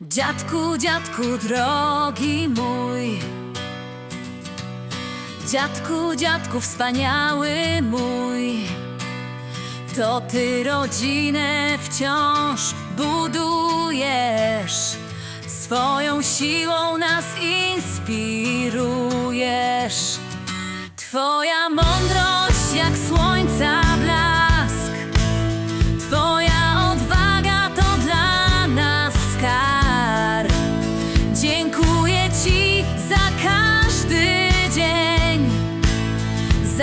Dziadku, dziadku, drogi mój. Dziadku, dziadku, wspaniały mój. To ty rodzinę wciąż budujesz. Swoją siłą nas inspirujesz. Twoja mądrość jak słońca blask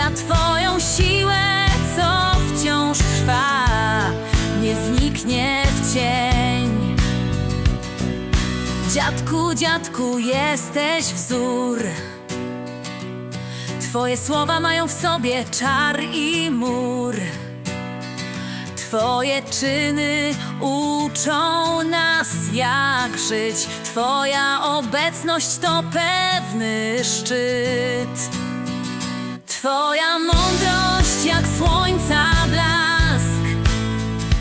za Twoją siłę, co wciąż trwa, nie zniknie w cień. Dziadku, dziadku, jesteś wzór. Twoje słowa mają w sobie czar i mur. Twoje czyny uczą nas jak żyć. Twoja obecność to pewny szczyt. Twoja mądrość jak słońca blask.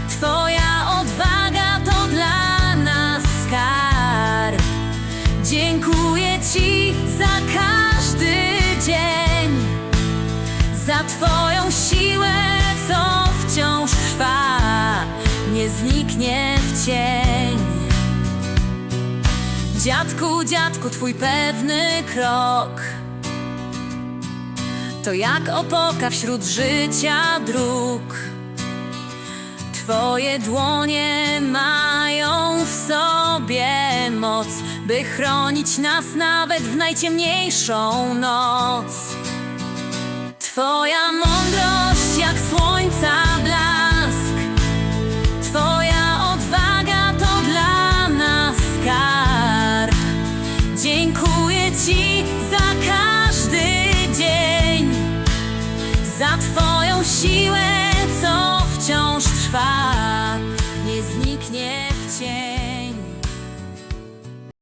Twoja odwaga to dla nas skarb. Dziękuję Ci za każdy dzień za Twoją siłę, co wciąż trwa, nie zniknie w cień. Dziadku, dziadku, Twój pewny krok to jak opoka wśród życia dróg. Twoje dłonie mają w sobie moc, by chronić nas nawet w najciemniejszą noc. Twoja mądrość jak słońca siłę, co wciąż trwa